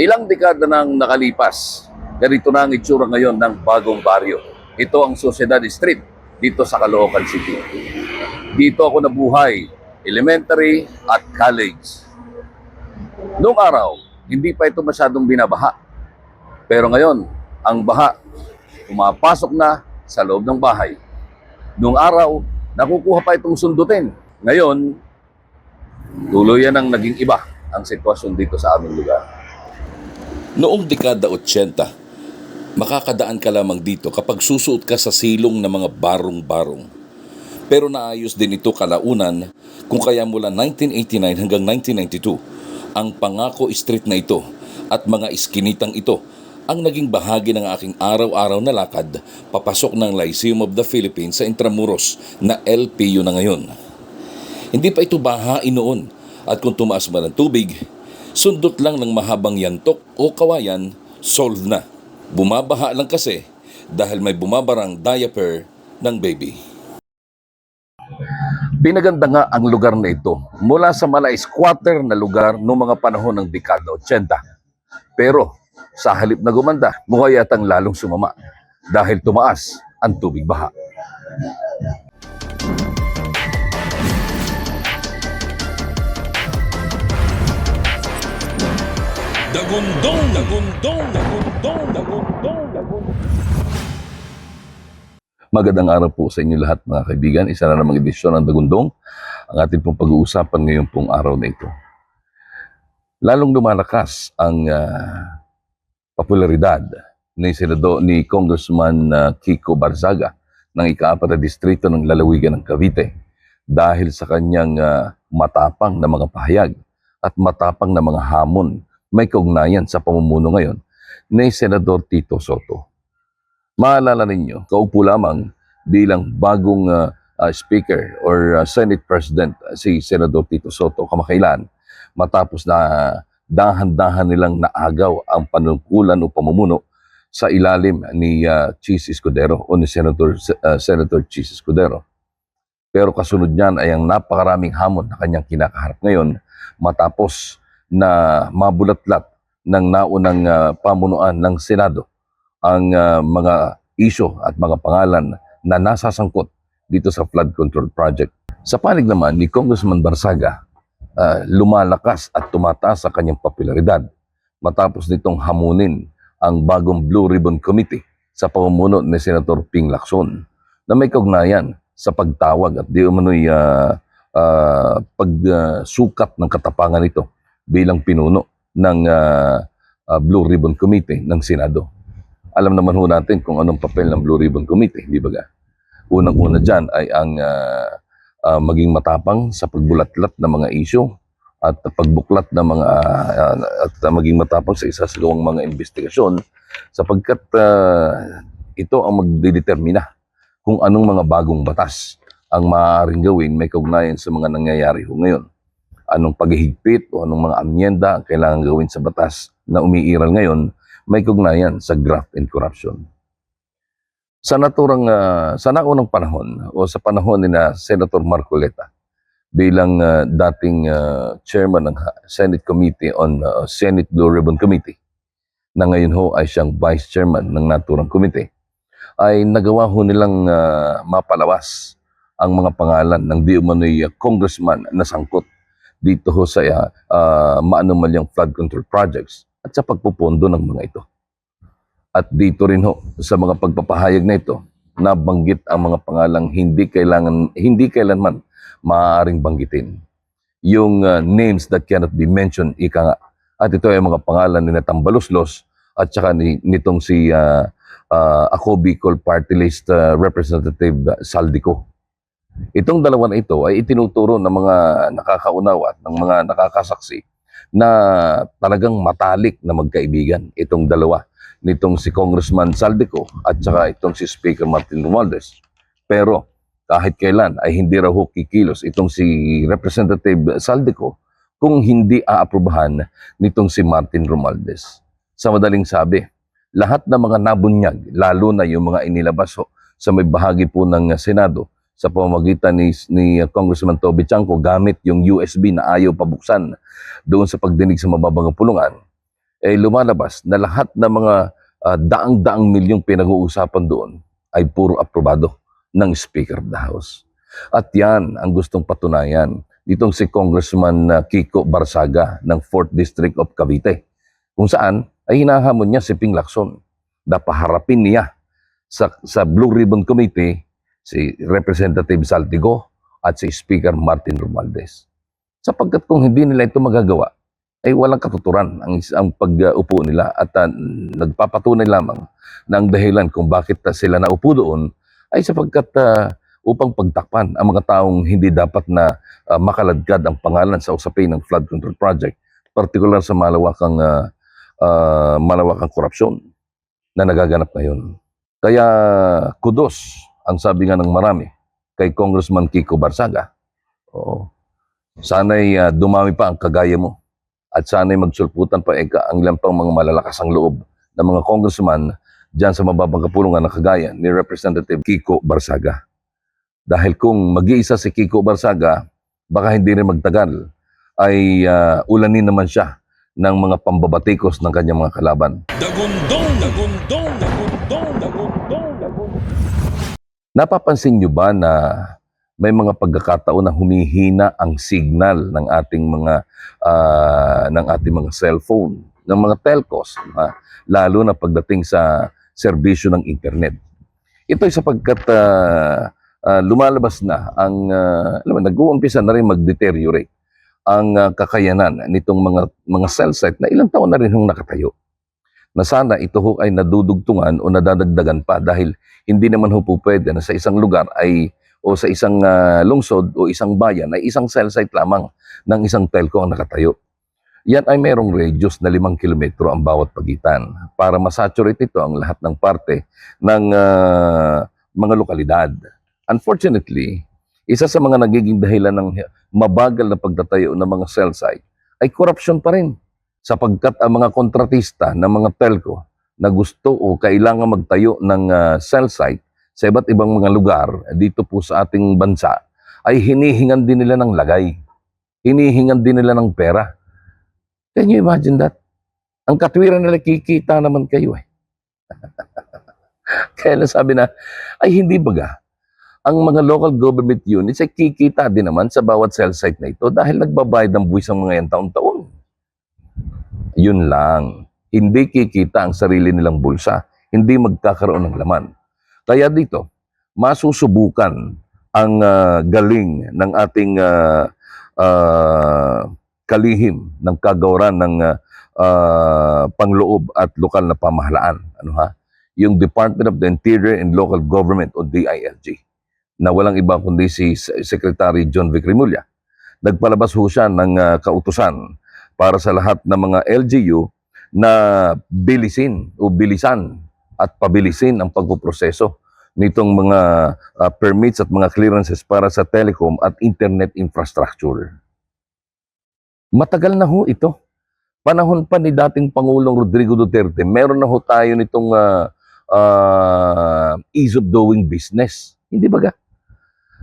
Ilang dekada nang nakalipas, ganito na ang itsura ngayon ng bagong baryo. Ito ang Sociedad Street dito sa Caloocan City. Dito ako nabuhay, elementary at college. Noong araw, hindi pa ito masyadong binabaha. Pero ngayon, ang baha pumapasok na sa loob ng bahay. Noong araw, nakukuha pa itong sundutin. Ngayon, tuluyan ang naging iba ang sitwasyon dito sa aming lugar. Noong dekada 80, makakadaan ka lamang dito kapag susuot ka sa silong ng mga barong-barong. Pero naayos din ito kalaunan kung kaya mula 1989 hanggang 1992, ang Pangako Street na ito at mga iskinitang ito ang naging bahagi ng aking araw-araw na lakad papasok ng Lyceum of the Philippines sa Intramuros na LPU na ngayon. Hindi pa ito bahain noon at kung tumaas man ang tubig, sundot lang ng mahabang yantok o kawayan, solve na. Bumabaha lang kasi dahil may bumabarang diaper ng baby. Pinaganda nga ang lugar na ito mula sa malay squatter na lugar noong mga panahon ng dekada 80. Pero sa halip na gumanda, mukha yatang lalong sumama dahil tumaas ang tubig baha. Dagundong, dagundong, dagundong, dagundong, dagundong. Magandang araw po sa inyo lahat mga kaibigan. Isa na namang edisyon ng Dagundong. Ang ating pong pag-uusapan ngayon pong araw na ito. Lalong lumalakas ang ah, popularidad ni Senado ni Congressman ah, Kiko Barzaga ng ikaapat na distrito ng lalawigan ng Cavite dahil sa kanyang ah, matapang na mga pahayag at matapang na mga hamon may kaugnayan sa pamumuno ngayon ni Senador Tito Soto. Maalala ninyo, kaupo lamang bilang bagong uh, uh, Speaker or uh, Senate President uh, si Senador Tito Soto kamakailan matapos na dahan-dahan nilang naagaw ang panungkulan o pamumuno sa ilalim ni uh, Chis Escudero o ni Senator, uh, Senator Chis Escudero. Pero kasunod niyan ay ang napakaraming hamon na kanyang kinakaharap ngayon matapos na mabulatlat ng naunang uh, pamunuan ng Senado ang uh, mga isyo at mga pangalan na nasasangkot dito sa flood control project. Sa panig naman ni Congressman Barsaga, uh, lumalakas at tumataas sa kanyang popularidad matapos nitong hamunin ang bagong Blue Ribbon Committee sa pamumuno ni Senator Ping Lacson na may kaugnayan sa pagtawag at di umano'y uh, uh, pagsukat ng katapangan nito bilang pinuno ng uh, uh, Blue Ribbon Committee ng Senado alam naman ho natin kung anong papel ng Blue Ribbon Committee, di ba ga? Unang-una dyan ay ang ah, ah, maging matapang sa pagbulatlat ng mga isyu at pagbuklat ng mga ah, at maging matapang sa isa sa mga investigasyon sapagkat ah, ito ang magdedetermina kung anong mga bagong batas ang maaaring gawin may kaugnayan sa mga nangyayari ho ngayon. Anong paghihigpit o anong mga amyenda ang kailangan gawin sa batas na umiiral ngayon may kaugnayan sa graft and corruption. Sa naturang ah, sa naunang panahon o sa panahon ni na Senator Marcoleta bilang ah, dating ah, chairman ng Senate Committee on ah, Senate Blue Ribbon Committee na ngayon ho ay siyang vice chairman ng naturang committee ay nagawa ho nilang ah, mapalawas ang mga pangalan ng di umano'y congressman na sangkot dito ho sa uh, maanumalyang flood control projects at sa pagpupondo ng mga ito. At dito rin ho, sa mga pagpapahayag na ito, nabanggit ang mga pangalang hindi kailangan hindi kailanman maaaring banggitin. Yung uh, names that cannot be mentioned, ika nga. At ito ay mga pangalan ni Natambaluslos at saka ni, nitong si uh, uh, ako Bicol Party List uh, Representative Saldico. Itong dalawa na ito ay itinuturo ng mga nakakaunawa at ng mga nakakasaksi na talagang matalik na magkaibigan itong dalawa nitong si Congressman Saldico at saka itong si Speaker Martin Romualdez. Pero kahit kailan ay hindi raw ho kikilos itong si Representative Saldico kung hindi aaprubahan nitong si Martin Romualdez. Sa madaling sabi, lahat ng mga nabunyag, lalo na yung mga inilabas sa may bahagi po ng Senado sa pamamagitan ni, ni Congressman Toby Chanco gamit yung USB na ayaw pabuksan doon sa pagdinig sa mababang pulungan, eh lumalabas na lahat ng mga ah, daang-daang milyong pinag-uusapan doon ay puro aprobado ng Speaker of the House. At yan ang gustong patunayan nitong si Congressman ah, Kiko Barsaga ng 4th District of Cavite kung saan ay hinahamon niya si Ping Lacson na paharapin niya sa, sa Blue Ribbon Committee si Representative Saltigo at si Speaker Martin Romualdez. Sapagkat kung hindi nila ito magagawa, ay walang katuturan ang, ang pag-upo nila at ah, nagpapatunay lamang na ang dahilan kung bakit ah, sila naupo doon ay sapagkat ah, upang pagtakpan ang mga taong hindi dapat na ah, makaladkad ang pangalan sa usapin ng flood control project, partikular sa malawakang ah, ah, malawakang korupsyon na nagaganap ngayon. Kaya kudos ang sabi nga ng marami kay Congressman Kiko Barsaga. Oo. Sana'y ah, dumami pa ang kagaya mo at sana'y magsulputan pa eka ang ilang pang mga malalakas ang loob ng mga congressman dyan sa mababang kapulungan na kagaya ni Representative Kiko Barsaga. Dahil kung mag-iisa si Kiko Barsaga, baka hindi rin magtagal ay ah, ulanin naman siya ng mga pambabatikos ng kanyang mga kalaban. Dagundong, dagundong, dagundong, dagundong. Napapansin nyo ba na may mga pagkakataon na humihina ang signal ng ating mga ah, ng ating mga cellphone, ng mga telcos, ah, lalo na pagdating sa serbisyo ng internet. Ito ay sapagkat ah, ah, lumalabas na ang uh, nag-uumpisa na rin mag-deteriorate ang ah, kakayanan nitong mga mga cell site na ilang taon na rin hong nakatayo. Na sana ito ho ay nadudugtungan o nadadagdagan pa dahil hindi naman ho po pwede na sa isang lugar ay o sa isang ah, lungsod o isang bayan ay isang cell site lamang ng isang telco ang nakatayo. Yan ay merong radius na limang kilometro ang bawat pagitan para masaturate ito ang lahat ng parte ng ah, mga lokalidad. Unfortunately, isa sa mga nagiging dahilan ng mabagal na pagtatayo ng mga cell site ay corruption pa rin sapagkat ang mga kontratista ng mga telco na gusto o kailangan magtayo ng ah, cell site sa iba't ibang mga lugar dito po sa ating bansa ay hinihingan din nila ng lagay. Hinihingan din nila ng pera. Can you imagine that? Ang katwiran nila kikita naman kayo eh. Kaya sabi na, ay hindi baga. Ang mga local government units ay kikita din naman sa bawat cell site na ito dahil nagbabayad ng buwis ang mga yan taon-taon. Yun lang. Hindi kikita ang sarili nilang bulsa. Hindi magkakaroon ng laman. Kaya dito, masusubukan ang ah, galing ng ating ah, ah, kalihim ng kagawaran ng ah, pangloob at lokal na pamahalaan. Ano ha? Yung Department of the Interior and Local Government o DILG na walang iba kundi si Secretary John Vic Rimulya. Nagpalabas ho siya ng ah, kautusan para sa lahat ng mga LGU na bilisin o bilisan at pabilisin ang pagpuproseso nitong mga ah, permits at mga clearances para sa telecom at internet infrastructure. Matagal na ho ito. Panahon pa ni dating Pangulong Rodrigo Duterte, meron na ho tayo nitong ah, ah, ease of doing business. Hindi ba ga?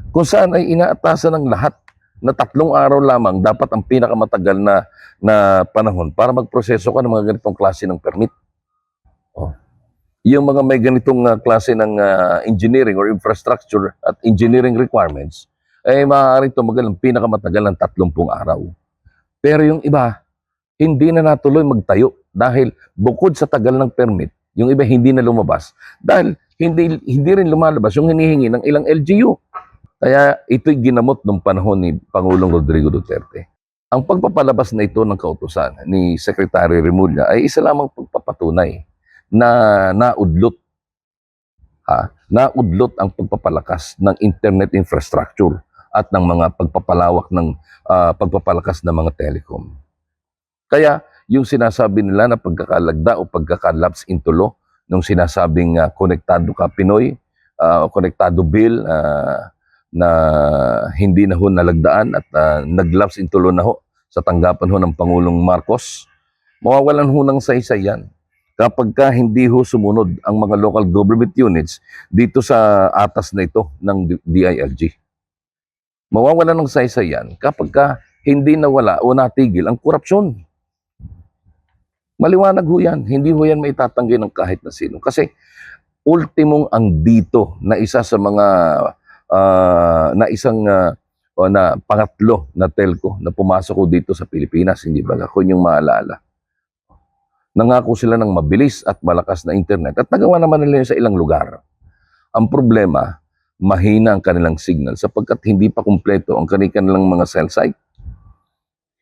Kung saan ay inaatasan ng lahat na tatlong araw lamang dapat ang pinakamatagal na na panahon para magproseso ka ng mga ganitong klase ng permit. Oh. Yung mga may ganitong ah, klase ng ah, engineering or infrastructure at engineering requirements, ay maaari tumagal ng pinakamatagal ng 30 araw. Pero yung iba, hindi na natuloy magtayo dahil bukod sa tagal ng permit, yung iba hindi na lumabas dahil hindi hindi rin lumalabas yung hinihingi ng ilang LGU. Kaya ito'y ginamot nung panahon ni Pangulong Rodrigo Duterte. Ang pagpapalabas na ito ng kautusan ni Secretary Remulla ay isa lamang pagpapatunay na naudlot ha, naudlot ang pagpapalakas ng internet infrastructure at ng mga pagpapalawak ng ah, pagpapalakas ng mga telecom. Kaya yung sinasabi nila na pagkakalagda o pagkakalapse into law nung sinasabing ah, konektado ka Pinoy, ah, konektado bill ah, na hindi na ho nalagdaan at ah, naglapse into law na ho sa tanggapan ho ng Pangulong Marcos, mawawalan ho ng saysay yan kapag ka hindi ho sumunod ang mga local government units dito sa atas na ito ng DILG. Mawawalan ng saysay yan kapag ka hindi nawala o natigil ang korupsyon. Maliwanag ho yan. Hindi ho yan maitatanggi ng kahit na sino. Kasi ultimong ang dito na isa sa mga ah, na isang ah, o na pangatlo na telco na pumasok ko dito sa Pilipinas, hindi ba? Kung yung maalala. Nangako sila ng mabilis at malakas na internet at nagawa naman nila sa ilang lugar. Ang problema, mahina ang kanilang signal sapagkat hindi pa kumpleto ang kanilang mga cell site.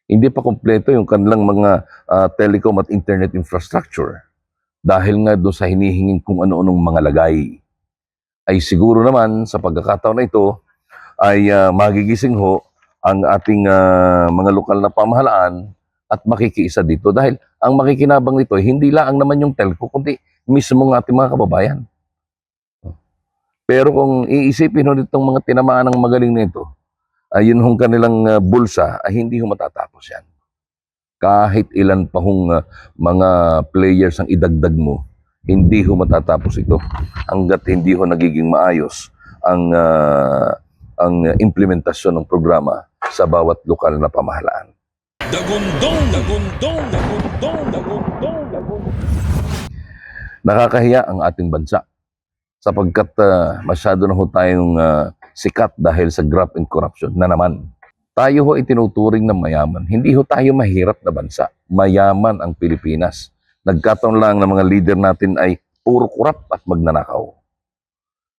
Hindi pa kumpleto yung kanilang mga ah, telecom at internet infrastructure dahil nga doon sa hinihingin kung ano-anong mga lagay. Ay siguro naman sa pagkakataon na ito ay ah, magigising ho ang ating ah, mga lokal na pamahalaan at makikiisa dito dahil ang makikinabang nito hindi lang naman yung telco kundi mismo ng ating mga kababayan. Pero kung iisipin ho nitong mga tinamaan ng magaling nito, ayun hong kanilang ah, bulsa ay hindi ho matatapos yan. Kahit ilan pa hong ah, mga players ang idagdag mo, hindi ho matatapos ito hanggat hindi ho nagiging maayos ang ah, ang implementasyon ng programa sa bawat lokal na pamahalaan. Dagundong, dagundong, dagundong, dagundong, dagundong. Nakakahiya ang ating bansa sapagkat ah, masyado na ho tayong ah, sikat dahil sa graft and corruption na naman. Tayo ho itinuturing na mayaman. Hindi ho tayo mahirap na bansa. Mayaman ang Pilipinas. Nagkataon lang na mga leader natin ay puro kurap at magnanakaw.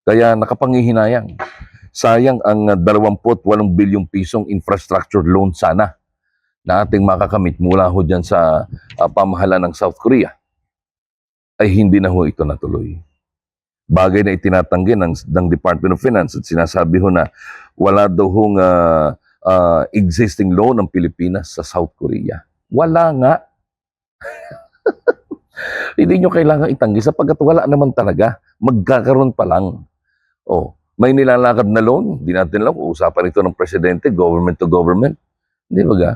Kaya nakapangihinayang. Sayang ang ah, 28 bilyong pisong infrastructure loan sana na ating makakamit mula ho dyan sa ah, pamahalaan ng South Korea ay hindi na ho ito natuloy. Bagay na itinatanggi ng, ng Department of Finance at sinasabi ho na wala daw hong ah, ah, existing loan ng Pilipinas sa South Korea. Wala nga. Hindi nyo kailangan itanggi sapagkat wala naman talaga. Magkakaroon pa lang. Oh, may nilalakad na loan, di natin lang, usapan ito ng presidente, government to government. Di ba ga?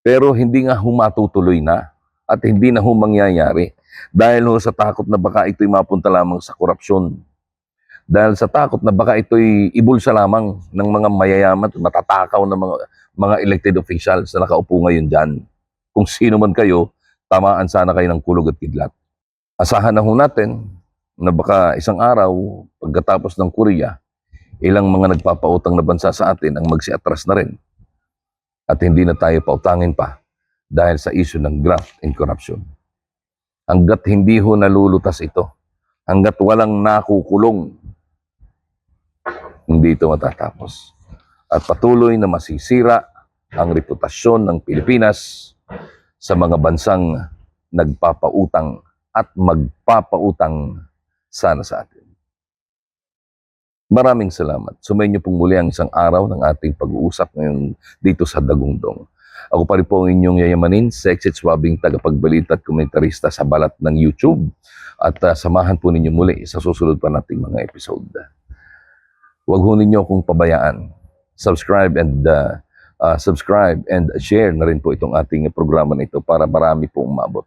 Pero hindi nga humatutuloy na at hindi na humangyayari dahil ho sa takot na baka ito'y mapunta lamang sa korupsyon. Dahil sa takot na baka ito'y ibulsa lamang ng mga mayayaman at matatakaw na mga, mga elected officials na nakaupo ngayon dyan. Kung sino man kayo, tamaan sana kayo ng kulog at kidlat. Asahan na ho natin na baka isang araw, pagkatapos ng Korea, ilang mga nagpapautang na bansa sa atin ang magsiatras na rin. At hindi na tayo pautangin pa dahil sa issue ng graft and corruption. Hanggat hindi ho nalulutas ito, hanggat walang nakukulong, hindi ito matatapos. At patuloy na masisira ang reputasyon ng Pilipinas sa mga bansang nagpapautang at magpapautang sana sa atin. Maraming salamat. Sumayin niyo pong muli ang isang araw ng ating pag-uusap ngayon dito sa Dagundong. Ako pa rin po ang inyong yayamanin, sexy at swabing tagapagbalita at komentarista sa balat ng YouTube. At ah, samahan po ninyo muli sa susunod pa nating mga episode. Huwag ho ninyo akong pabayaan. Subscribe and ah, ah, subscribe and share na rin po itong ating programa na ito para marami pong umabot.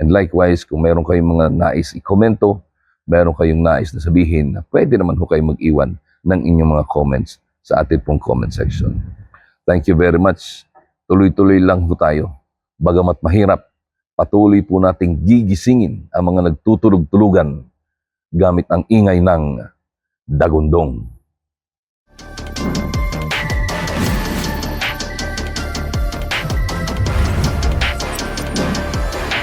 And likewise, kung meron kayong mga nais i-komento, meron kayong nais na sabihin, pwede naman ho kayo mag-iwan ng inyong mga comments sa ating pong comment section. Thank you very much. Tuloy-tuloy lang ho tayo. Bagamat mahirap, patuloy po nating gigisingin ang mga nagtutulog-tulugan gamit ang ingay ng dagundong.